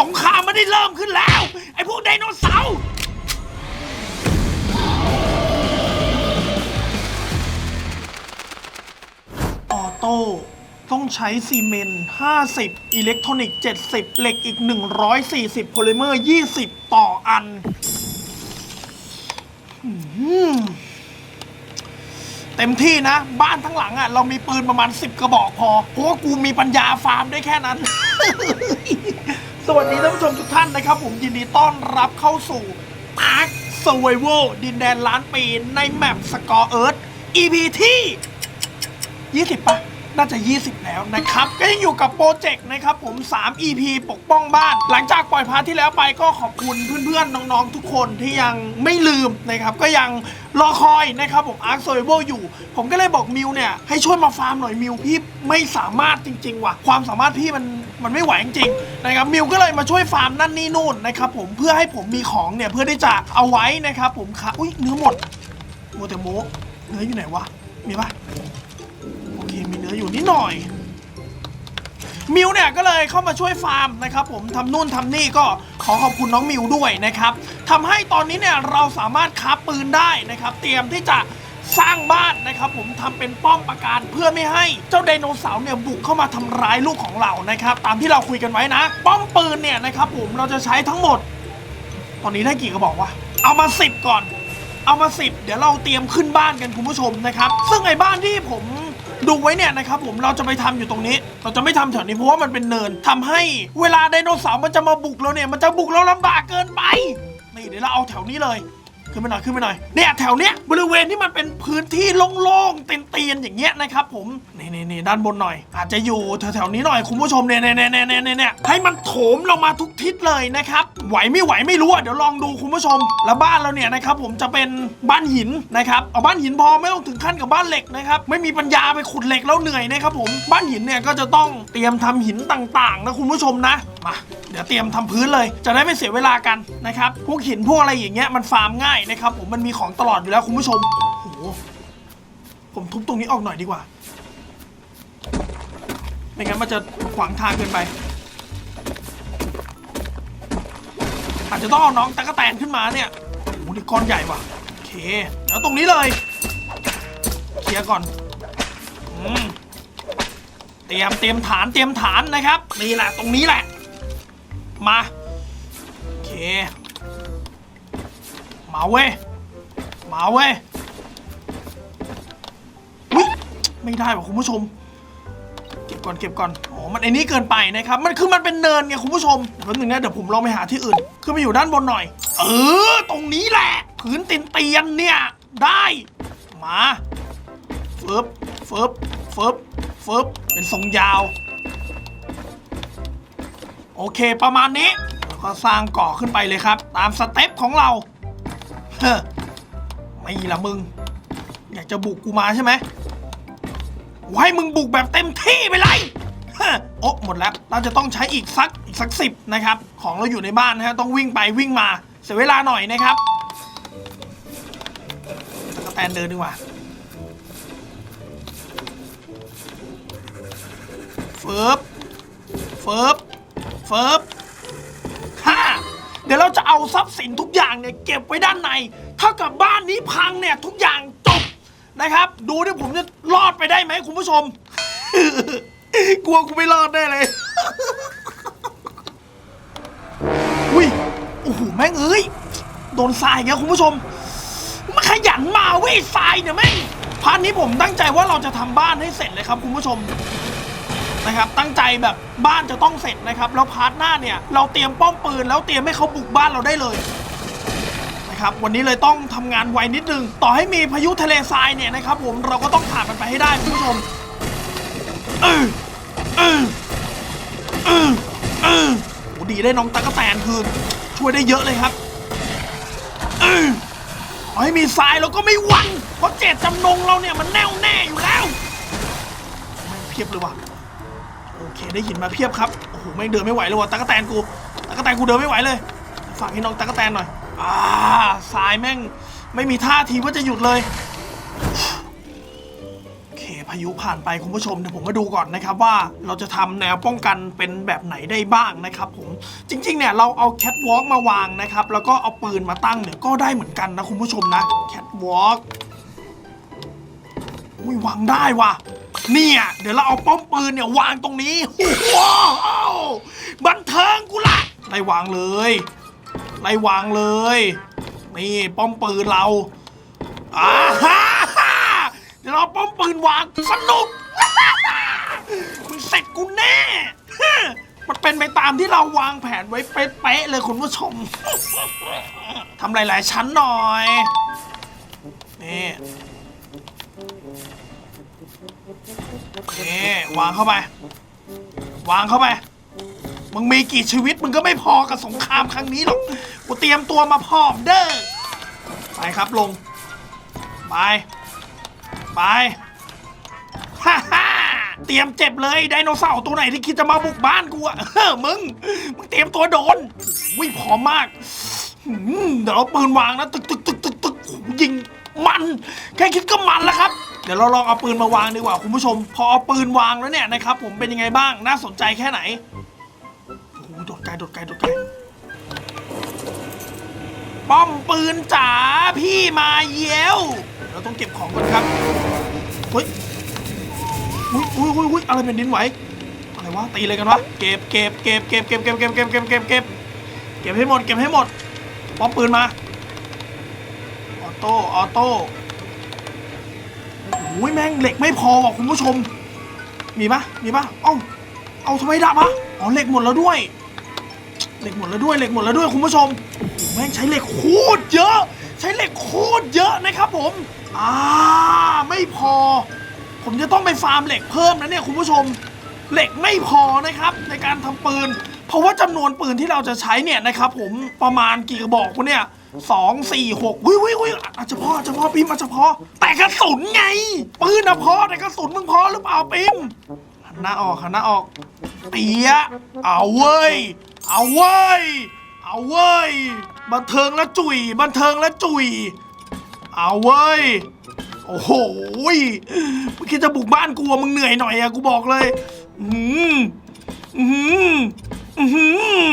สงครามไม่ได้เริ่มขึ้นแล้ว ไอ้พวกไดโนเสาร์ออโต้ต้องใช้ซีเมนต์50 อิเล็กทรอนิกส์70 เหล็กอีก 140โพลิเมอร์ 20 ต่ออัน เต็มที่นะ บ้านทั้งหลังอะ่ะเรามีปืนประมาณ 10 กระบอกพอเพราะว่ากูมีปัญญาฟาร์มได้แค่นั้น สวัสดีท่านผู้ชมทุกท่านนะครับ ผมยินดีต้อนรับเข้าสู่ Ark Survival ดินแดนล้านปีในแมปสกอร์เอิร์ธ EP ที่ 20ปะ น่าจะ 20 แล้วนะครับ ก็ยังอยู่กับโปรเจกต์นะครับผม 3 EP ปกป้องบ้าน หลังจากปล่อยพาร์ทที่แล้วไปก็ขอบคุณเพื่อนๆ น้องๆ ทุกคนที่ยังไม่ลืมนะครับ ก็ยังรอคอยนะครับผม Ark Survival อยู่ ผมก็เลยบอกมิวเนี่ย ให้ช่วยมาฟาร์มหน่อยมิวพี่ไม่สามารถจริง ๆ ว่ะ ความสามารถพี่มันมันไม่ไหวจริงๆนะครับมิวก็เลยมาช่วยฟาร์มนั่นนี่นู่นนะครับผมเพื่อให้ผมมีของเนี่ยเพื่อที่จะเอาไว้นะครับผมค่ะอุ้ยเนื้อหมดโมแต่โมเนื้ออยู่ไหนวะมีปะืออยู่นิดหน่อย มิวเนี่ยก็เลยเข้ามาช่วยฟาร์มนะครับผมทำนู่นทำนี่ก็ขอขอบคุณน้องมิวด้วยนะครับทำให้ตอนนี้เนี่ยเราสามารถค้าปืนได้นะครับ เตรียมที่จะสร้างบ้านนะครับ ผมทำเป็นป้อมปราการเพื่อไม่ให้เจ้าไดโนเสาร์เนี่ยบุกเข้ามาทำร้ายลูกของเรานะครับ ตามที่เราคุยกันไว้นะ ป้อมปืนเนี่ยนะครับ ผมเราจะใช้ทั้งหมด ตอนนี้ได้กี่กระบอกวะเอามาสิบก่อน เอามาสิบเดี๋ยวเราเตรียมขึ้นบ้านกันคุณผู้ชมนะครับ ซึ่งไอ้บ้านที่ผม ดูไว้เนี่ยนะครับผมเราจะไปทำอยู่ตรงนี้ เราจะไม่ทำแถวนี้เพราะว่ามันเป็นเนินทำให้เวลาไดโนเสาร์มันจะมาบุกเราเนี่ยมันจะบุกเราลำบากเกินไปนี่เดี๋ยวเราเอาแถวนี้เลย ขึ้นไปหน่อยขึ้นไปหน่อยเนี่ยแถวเนี้ยบริเวณที่มันเป็นพื้นที่โล่งๆเตียนๆอย่างเงี้ยนะครับผมนี่นี่นี่ด้านบนหน่อย อาจจะอยู่แถวๆนี้หน่อยคุณผู้ชมเนี่ยเนี่ยเนี่ยเนี่ยเนี่ยเนี่ยให้มันโถมลงมาทุกทิศเลยนะครับไหวไม่ไหวไม่รู้อะเดี๋ยวลองดูคุณผู้ชม แล้วบ้านเราเนี่ยนะครับผมจะเป็นบ้านหินนะครับเอาบ้านหินพอไม่ต้องถึงขั้นกับบ้านเหล็กนะครับไม่มีปัญญาไปขุดเหล็กแล้วเหนื่อยนะครับผมบ้านหินเนี่ยก็จะต้องเตรียมทำหินต่างๆนะคุณผู้ชมนะ มา เดี๋ยวเตรียมทำพื้นเลย จะได้ไม่เสียเวลากันนะครับ พวกหินพวกอะไรอย่างเงี้ยมันฟาร์มง่ายนะครับผมมันมีของตลอดอยู่แล้วคุณผู้ชมโอ้โหผมทุบตรงนี้ออกหน่อยดีกว่า ไม่งั้นมันจะขวางทางเกินไป อาจจะต้องเอาน้องตะกแตนขึ้นมาเนี่ยโอ้โหนี่ก้อนใหญ่ว่ะโอเคแล้วตรงนี้เลยเคลียร์ก่อนอืมเตรียมเตรียมฐานเตรียมฐานนะครับนี่แหละตรงนี้แหละ มา โอเค มาเว้ย มาเว้ยไม่ได้ว่ะคุณผู้ชม เก็บก่อนเก็บก่อน อ๋อ มันไอ้นี่เกินไปนะครับ มันคือมันเป็นเนินไงคุณผู้ชมแป๊บนึงนะเดี๋ยวผมลองไปหาที่อื่นขึ้นไปอยู่ด้านบนหน่อย เออ ตรงนี้แหละ พื้นตียนเตียนเนี่ย ได้ มาเฟิบเฟิบเฟิบเฟิบเป็นทรงยาว โอเคประมาณนี้แล้วก็สร้างเก่อขึ้นไปเลยครับ ตามสเต็ปของเราเฮ้ไม่ละมึง อยากจะบุกกูมาใช่ไหมให้มึงบุกแบบเต็มที่ไปเลยเฮ้อโอ้หมดแล้ว เราจะต้องใช้อีกสักอีกสักสิบนะครับ ของเราอยู่ในบ้านนะฮะ ต้องวิ่งไปวิ่งมา เสียเวลาหน่อยนะครับแล้วก็แตนเดินดีกว่าเฟิบเฟิบ เฟิบฮ่าเดี๋ยวเราจะเอาทรัพย์สินทุกอย่างเนี่ยเก็บไว้ด้านใน ถ้ากับบ้านนี้พังเนี่ยทุกอย่างจบนะครับ ดูดิผมจะรอดไปได้ไหมคุณผู้ชม กลัวกูไม่รอดได้เลย อุ้ย โอ้โห แม่งเอ้ย โดนทรายอีกแล้วคุณผู้ชมมันขยันมาเว้ยทรายเนี่ยแม่งพาร์ทนี้ผมตั้งใจว่าเราจะทำบ้านให้เสร็จเลยครับคุณผู้ชม นะครับตั้งใจแบบบ้านจะต้องเสร็จนะครับแล้วพาร์ทหน้าเนี่ยเราเตรียมป้อมปืน แล้วเตรียมให้เขาบุกบ้านเราได้เลยนะครับวันนี้เลยต้องทำงานไวนิดนึง ต่อให้มีพายุทะเลทรายเนี่ยนะครับผมเราก็ต้องผ่านมันไปให้ได้คุณผู้ชมเออเออเออเออโหดีได้น้องตะกแตนคืนช่วยได้เยอะเลยครับเออขอให้มีทรายเราก็ไม่หวั่นเพราะเจตจำนงเราเนี่ยมันแน่วแน่อยู่แล้วแม่เพียบเลยว่ะ เคได้หินมาเพียบครับ โอ้โหไม่งเดินไม่ไหวเลยว่ะตะกแตนกูตะกแตนกูเดินไม่ไหวเลยฝากให้น้องตะกแตนหน่อยอ่าทรายแม่งไม่มีท่าทีว่าจะหยุดเลยโอเคพายุผ่านไปคุณผู้ชมเดี๋ยวผมมาดูก่อนนะครับว่าเราจะทำแนวป้องกันเป็นแบบไหนได้บ้างนะครับผมจริงๆเนี่ยเราเอาแคทวอล์กมาวางนะครับแล้วก็เอาปืนมาตั้งเนี่ยก็ได้เหมือนกันนะคุณผู้ชมนะแคทวอล์กอุ้ยวางได้ว่ะ เนี่ยเดี๋ยวเราเอาป้อมปืนเนี่ยวางตรงนี้ว้าวบันเทิงกูละไล่วางเลยไล่วางเลย นี่ป้อมปืนเราอ่าฮ่าเดี๋ยวเราเอาป้อมปืนวางสนุกมึงเสร็จกูแน่มันเป็นไปตามที่เราวางแผนไว้เป๊ะๆเลยคุณผู้ชมทำหลายๆชั้นหน่อยนี่ นี่วางเข้าไป วางเข้าไป มึงมีกี่ชีวิตมึงก็ไม่พอกับสงครามครั้งนี้หรอก กูเตรียมตัวมาพร้อมเด้อ ไปครับลง ไป ไป ฮ่าฮ่าเตรียมเจ็บเลยไดโนเสาร์ตัวไหนที่คิดจะมาบุกบ้านกูอะเฮ้อมึง มึงเตรียมตัวโดนวิ่งพร้อมมากหืมเดี๋ยวเราปืนวางนะตึกตึกตึกตึกตึกยิงมัน แค่คิดก็มันแล้วครับ เดี๋ยวเราลองเอาปืนมาวางดีกว่าคุณผู้ชม พอเอาปืนวางแล้วเนี่ยนะครับผมเป็นยังไงบ้างน่าสนใจแค่ไหนโอ้โหโดดไกลโดดไกลโดดไกลป้อมปืนจ๋าพี่มาเย้วเราต้องเก็บของก่อนครับเฮ้ยอุ้ยอุ้ยอุ้ยอุ้ยอะไรเป็นดินไหวอะไรวะตีอะไรกันวะเก็บเก็บเก็บเก็บเก็บเก็บเก็บเก็บเก็บเก็บเก็บเก็บให้หมดเก็บให้หมดป้อมปืนมาออโต้ออโต้ อ้ยแม่งเหล็กไม่พอว่ะคุณผู้ชม มีปะมีปะเอ้าเอาทำไมดับอะอ๋อเหล็กหมดแล้วด้วย เหล็กหมดแล้วด้วยเหล็กหมดแล้วด้วยคุณผู้ชมแม่งใช้เหล็กโคตรเยอะ ใช้เหล็กโคตรเยอะนะครับผมอ่าไม่พอ ผมจะต้องไปฟาร์มเหล็กเพิ่มนะเนี่ยคุณผู้ชม เหล็กไม่พอนะครับในการทำปืน เพราะว่าจำนวนปืนที่เราจะใช้เนี่ยนะครับผมประมาณกี่กระบอกวะเนี่ย สองสี่หกวิววิววิอาจจะพออาจจะพอปิมอาจจะพอ แต่กระสุนไง ปืนอะพอแต่กระสุนมึงพอหรือเปล่าปิมหันหน้าออกหันหน้าออกเปียเอาเว้ย เอาเว้ย เอาเว้ย บันเทิงและจุยบันเทิงและจุยเอาเว้ย โอ้โหเมื่อกี้จะบุกบ้านกูอะมึงเหนื่อยหน่อยอะกูบอกเลย อืมอืม อืม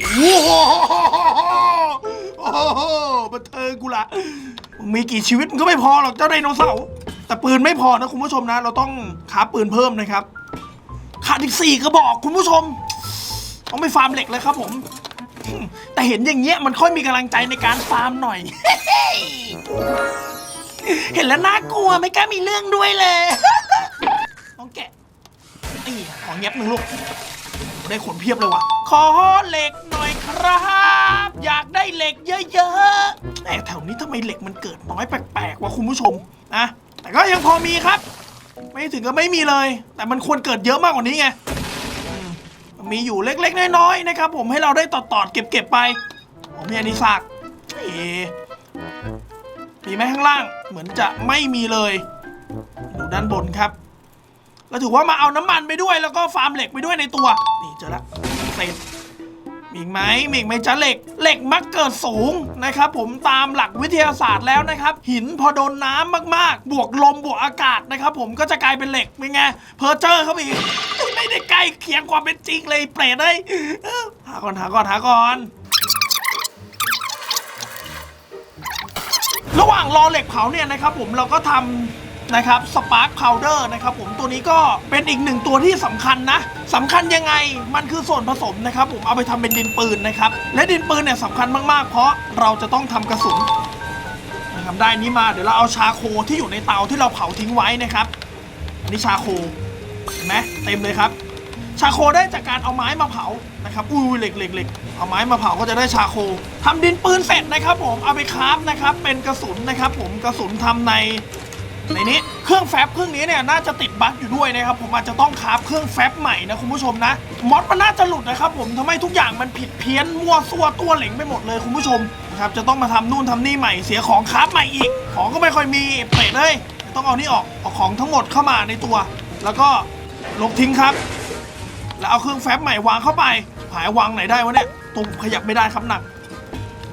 โอ้โหโอ้โหบันเทิงกูละมึงมีกี่ชีวิตมึงก็ไม่พอหรอกเจ้าไดโนเสาร์แต่ปืนไม่พอนะคุณผู้ชมนะ เราต้องค้าปืนเพิ่มนะครับขาดอีกสี่กระบอกคุณผู้ชม ต้องไปฟาร์มเหล็กเลยครับผม แต่เห็นอย่างเงี้ยมันค่อยมีกำลังใจในการฟาร์มหน่อย เห็นแล้วน่ากลัวไม่กล้ามีเรื่องด้วยเลยน้องแกะนี่ขอแงบหนึ่งลูก ได้ขนเพียบเลยว่ะ ขอเหล็กหน่อยครับ อยากได้เหล็กเยอะๆแต่แถวนี้ทำไมเหล็กมันเกิดน้อยแปลกๆวะคุณผู้ชมนะแต่ก็ยังพอมีครับ ไม่ถึงก็ไม่มีเลย แต่มันควรเกิดเยอะมากกว่านี้ไงมมีอยู่เล็กๆ น้อยๆนะครับ ผมให้เราได้ตอดๆเก็บๆไปผมมีอันนี้ฝากเอมีไหมข้างล่างเหมือนจะไม่มีเลยดูด้านบนครับ เราถือว่ามาเอาน้ำมันไปด้วยแล้วก็ฟาร์มเหล็กไปด้วยในตัว นี่เจอละเศษมีอีไหมมีไหมจ้าเหล็ก เหล็กมักเกิดสูงนะครับผมตามหลักวิทยาศาสตร์แล้วนะครับ หินพอโดนน้ำมากๆ บวกลมบวกอากาศนะครับผมก็จะกลายเป็นเหล็กเป็นไงเพอร์เจอร์เขาอีกไม่ได้ใกล้เคียงความเป็นจริงเลยเปรตเลยหาก่อนหาก่อนหาก่อนระหว่างรอเหล็กเผาเนี่ยนะครับผมเราก็ทำ นะครับสปาร์คพาวเดอร์นะครับผมตัวนี้ก็เป็นอีกหนึ่งตัวที่สำคัญนะสำคัญยังไงมันคือส่วนผสมนะครับผมเอาไปทำเป็นดินปืนนะครับและดินปืนเนี่ยสำคัญมากๆ เพราะเราจะต้องทำกระสุนนะครับได้นี้มาเดี๋ยวเราเอาชาโคที่อยู่ในเตาที่เราเผาทิ้งไว้นะครับอันนี้ชาโคเห็นไหมเต็มเลยครับ ชาโคได้จากการเอาไม้มาเผานะครับอุ้ยเหล็กเหล็กเหล็กเอาไม้มาเผาก็จะได้ชาโคทำดินปืนเสร็จนะครับ ผมเอาไปคราฟนะครับเป็นกระสุนนะครับ ผมกระสุนทำใน ในนี้เครื่องแฟบเครื่องนี้เนี่ยน่าจะติดบั๊กอยู่ด้วยนะครับผมอาจจะต้องคาฟเครื่องแฟบใหม่นะคุณผู้ชมนะมอดมันน่าจะหลุดนะครับผมทำให้ทุกอย่างมันผิดเพี้ยนมั่วซั่วตัวเหล็งไปหมดเลยคุณผู้ชมนะครับจะต้องมาทำนู่นทำนี่ใหม่เสียของคาฟใหม่อีก ของก็ไม่ค่อยมีเปรตเลยต้องเอานี่ออกเอาของทั้งหมดเข้ามาในตัว แล้วก็ลบทิ้งครับ แล้วเอาเครื่องแฟบใหม่วางเข้าไปหายวางไหนได้วะเนี่ยตรงขยับไม่ได้ครับหนัก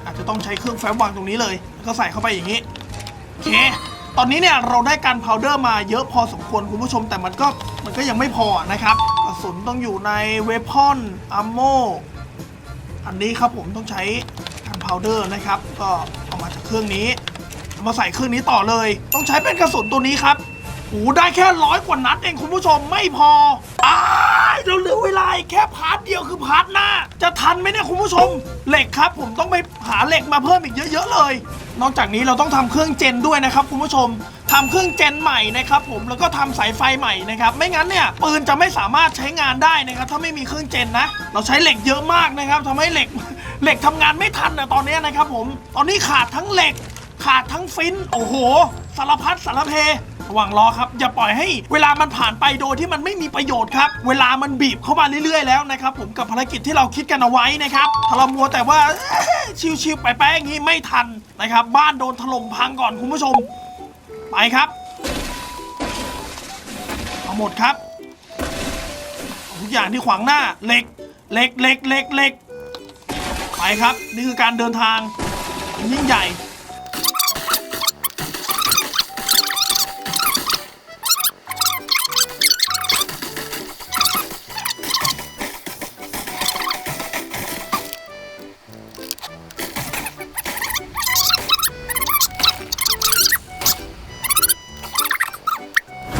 อาจจะต้องใช้เครื่องแฟบวางตรงนี้เลย แล้วก็ใส่เข้าไปอย่างนี้โอเค ตอนนี้เนี่ยเราได้การพาวเดอร์มาเยอะพอสมควรคุณผู้ชมแต่มันก็มันก็ยังไม่พอนะครับกระสุนต้องอยู่ในเวพอนอัมโมอันนี้ครับผมต้องใช้การพาวเดอร์นะครับ ก็เอามาจากเครื่องนี้เอามาใส่เครื่องนี้ต่อเลย ต้องใช้เป็นกระสุนตัวนี้ครับโอ้ได้แค่ร้อยกว่านัดเองคุณผู้ชมไม่พออ้า เราเหลือเวลาอีกแค่พาร์ทเดียวคือพาร์ทหน้า จะทันไหมเนี่ยคุณผู้ชม เหล็กครับ ผมต้องไปหาเหล็กมาเพิ่มอีกเยอะๆเลย นอกจากนี้เราต้องทำเครื่องเจนด้วยนะครับคุณผู้ชมทำเครื่องเจนใหม่นะครับผมแล้วก็ทำสายไฟใหม่นะครับไม่งั้นเนี่ยปืนจะไม่สามารถใช้งานได้นะครับถ้าไม่มีเครื่องเจนนะ เราใช้เหล็กเยอะมากนะครับทำให้เหล็กเหล็กทำงานไม่ทันนะตอนนี้นะครับผมตอนนี้ขาดทั้งเหล็กขาดทั้งฟินโอ้โห สารพัดสารเพ ระหว่างรอครับ อย่าปล่อยให้เวลามันผ่านไปโดยที่มันไม่มีประโยชน์ครับ เวลามันบีบเข้ามาเรื่อยๆแล้วนะครับผมกับภารกิจที่เราคิดกันเอาไว้นะครับถ้าเรามัวแต่ว่า ชิวๆไปๆอย่างนี้ไม่ทันนะครับ บ้านโดนถล่มพังก่อนคุณผู้ชม ไปครับเอาหมดครับเอาทุกอย่างที่ขวางหน้าเหล็กเหล็กเหล็กเหล็กเหล็กไปครับ นี่คือการเดินทางยิ่งใหญ่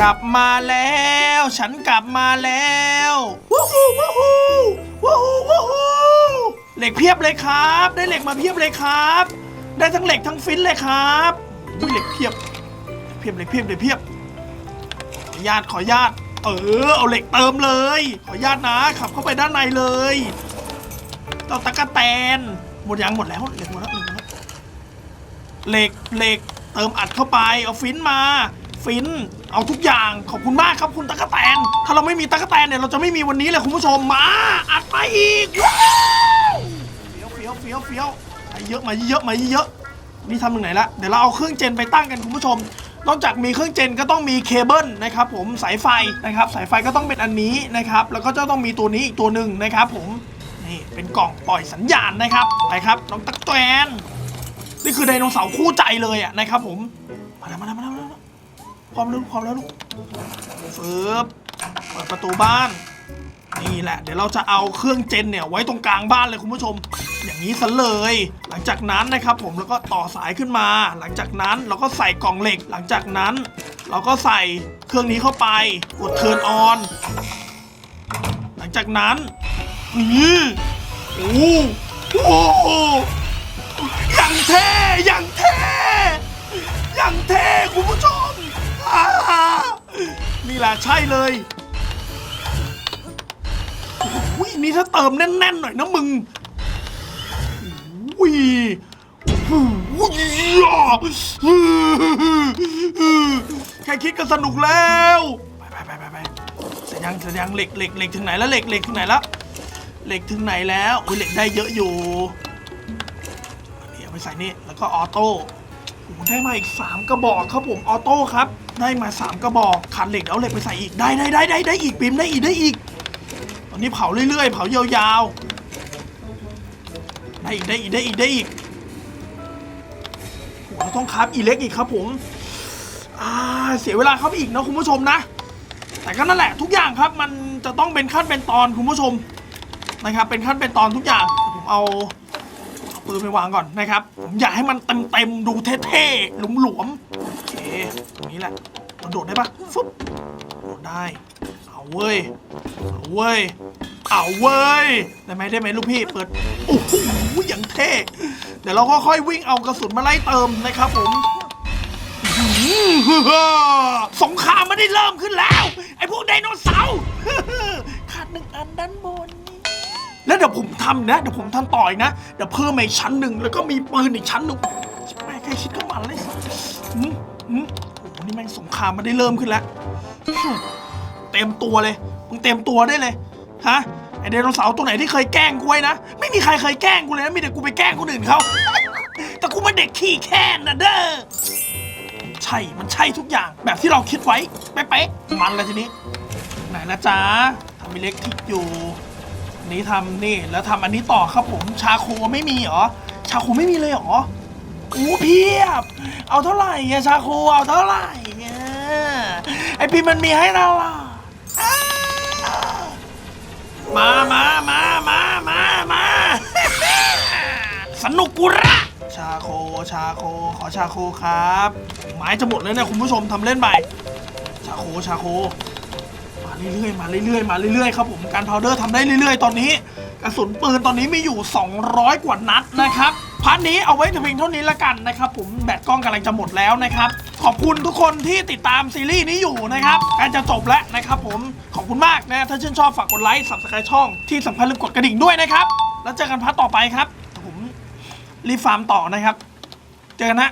กลับมาแล้ว ฉันกลับมาแล้ววู้ฮู้วู้ฮู้วู้ฮู้วู้ฮู้เหล็กเพียบเลยครับ ได้เหล็กมาเพียบเลยครับ ได้ทั้งเหล็กทั้งฟินเลยครับอุ้ยเหล็กเพียบเพียบเหล็กเพียบเหล็กเพียบขออนุญาตขออนุญาตเออเอาเหล็กเติมเลย ขออนุญาตนะขับเข้าไปด้านในเลยเอาตะกะแตนหมดยังหมดแล้วเหล็กหมดแล้วเหล็กหมดแล้วเหล็กเหล็กเติมอัดเข้าไปเอาฟินมา ฟิน เอาทุกอย่างขอบคุณมากครับคุณตะกะแตน ถ้าเราไม่มีตะกะแตนเนี่ยเราจะไม่มีวันนี้เลยคุณผู้ชมมา อัดไปอีกว้าวเฟี้ยวเฟี้ยวเฟี้ยวเฟี้ยวมาเยอะมาเยอะมาเยอะนี่ทำถึงไหนละเดี๋ยวเราเอาเครื่องเจนไปตั้งกันคุณผู้ชม นอกจากมีเครื่องเจนก็ต้องมีเคเบิลนะครับผมสายไฟนะครับสายไฟก็ต้องเป็นอันนี้นะครับแล้วก็จะต้องมีตัวนี้อีกตัวหนึ่งนะครับผมนี่เป็นกล่องปล่อยสัญญาณนะครับไปครับน้องตะกะแตนนี่คือไดโนเสาร์คู่ใจเลยอะนะครับผมมาแล้วมาแล้วมาแล้ว พร้อมแล้วพร้อมแล้วลูกฟืบเปิดประตูบ้าน นี่แหละ เดี๋ยวเราจะเอาเครื่องเจนเนี่ยไว้ตรงกลางบ้านเลยคุณผู้ชม อย่างนี้ซะเลย หลังจากนั้นนะครับผมแล้วก็ต่อสายขึ้นมา หลังจากนั้นเราก็ใส่กล่องเหล็ก หลังจากนั้น เราก็ใส่เครื่องนี้เข้าไปกดเทิร์นออนหลังจากนั้นนี่โอ้โหอย่างเท่อย่างเท่อย่างเท่คุณผู้ชม นี่แหละใช่เลยโอ้ยนี่ถ้าเติมแน่น ๆ หน่อยนะมึงโอ้ยโอ้ยแค่คิดก็สนุกแล้ว ไปไปไปไปไปเสร็จยังเสร็จยังเหล็กเหล็กเหล็กถึงไหนแล้วเหล็กเหล็กถึงไหนแล้วเหล็กถึงไหนแล้วโอ้ยเหล็กได้เยอะอยู่นี่เอาไปใส่นี่แล้วก็ออโต้ โอ้ได้มาอีก 3 กระบอกครับผมออโต้ครับ ได้มา 3 กระบอกขาดเหล็กเอาเหล็กไปใส่อีกได้ได้ได้ได้ได้อีกปิมได้อีกได้อีก ตอนนี้เผาเรื่อยๆ เผายาวๆ ได้อีกได้อีกได้อีกได้อีกโอ้เราต้องคับอีเล็กอีกครับผมอ่าเสียเวลาเข้าไปอีกนะคุณผู้ชมนะ แต่ก็นั่นแหละทุกอย่างครับมันจะต้องเป็นขั้นเป็นตอนคุณผู้ชมนะครับเป็นขั้นเป็นตอนทุกอย่างผมเอา ปืนไปวางก่อนนะครับ ผมอยากให้มันเต็มเต็มๆดูเท่ๆหลุมหลวมๆโอเคตรงนี้แหละมันโดดได้ปะฟึบโดดได้ เอาเว้ย เอาเว้ย เอาเว้ย ได้ไหมได้ไหมลูกพี่เปิด โอ้โหอย่างเท่ เดี๋ยวเราก็ค่อยวิ่งเอากระสุนมาไล่เติมนะครับผมอื้อหือสงครามไม่ได้เริ่มขึ้นแล้ว ไอ้พวกไดโนเสาร์ขาดหนึ่งอันด้านบน แล้วเดี๋ยวผมทำนะ เดี๋ยวผมทำต่อยนะ เดี๋ยวเพิ่มมาอีกชั้นหนึ่งแล้วก็มีปืนอีกชั้นหนึ่งแม่งใครคิดก็มันเลยหืมหืมโอ้โหนี่แม่งสงครามมันได้เริ่มขึ้นแล้ว เต็มตัวเลย มึงเต็มตัวได้เลย ฮะ ไอไดโนเสาร์ตัวไหนที่เคยแกล้งกูไว้นะ ไม่มีใครเคยแกล้งกูเลยนะ มีแต่กูไปแกล้งคนอื่นเขา แต่กูเป็นเด็กขี้แค้นนะเด้อ ใช่ มันใช่ทุกอย่าง แบบที่เราคิดไว้ เป๊ะๆมันเลยทีนี้ ไหนนะจ๊ะทำอิเล็กทิกอยู่ นี้ทำนี่แล้วทำอันนี้ต่อครับผมชาโคไม่มีเหรอชาโคไม่มีเลยเหรออู้เพียบ เอาเท่าไหร่อะชาโคเอาเท่าไหร่อะไอพีมันมีให้เราล่ะอ้ามามามามามามา สนุกกุระ ชาโคชาโคขอชาโคครับ ไม้จะหมดแล้วเนี่ยคุณผู้ชมทำเล่นไป ชาโคชาโค เรื่อยๆมาเรื่อยๆมาเรื่อยๆครับผมการพาวเดอร์ทำได้เรื่อยๆ ตอนนี้กระสุนปืนตอนนี้มีอยู่ 200 กว่านัดนะครับพาร์ทนี้เอาไว้เพียงเท่านี้ละกันนะครับ ผมแบตกล้องกำลังจะหมดแล้วนะครับ ขอบคุณทุกคนที่ติดตามซีรีส์นี้อยู่นะครับการจะจบแล้วนะครับ ผมขอบคุณมากนะถ้าชื่นชอบฝากกดไลค์ subscribe ช่องที่สำคัญลืมกดกระดิ่งด้วยนะครับ แล้วเจอกันพาร์ทต่อไปครับ ผมรีฟาร์มต่อนะครับ เจอกันนะ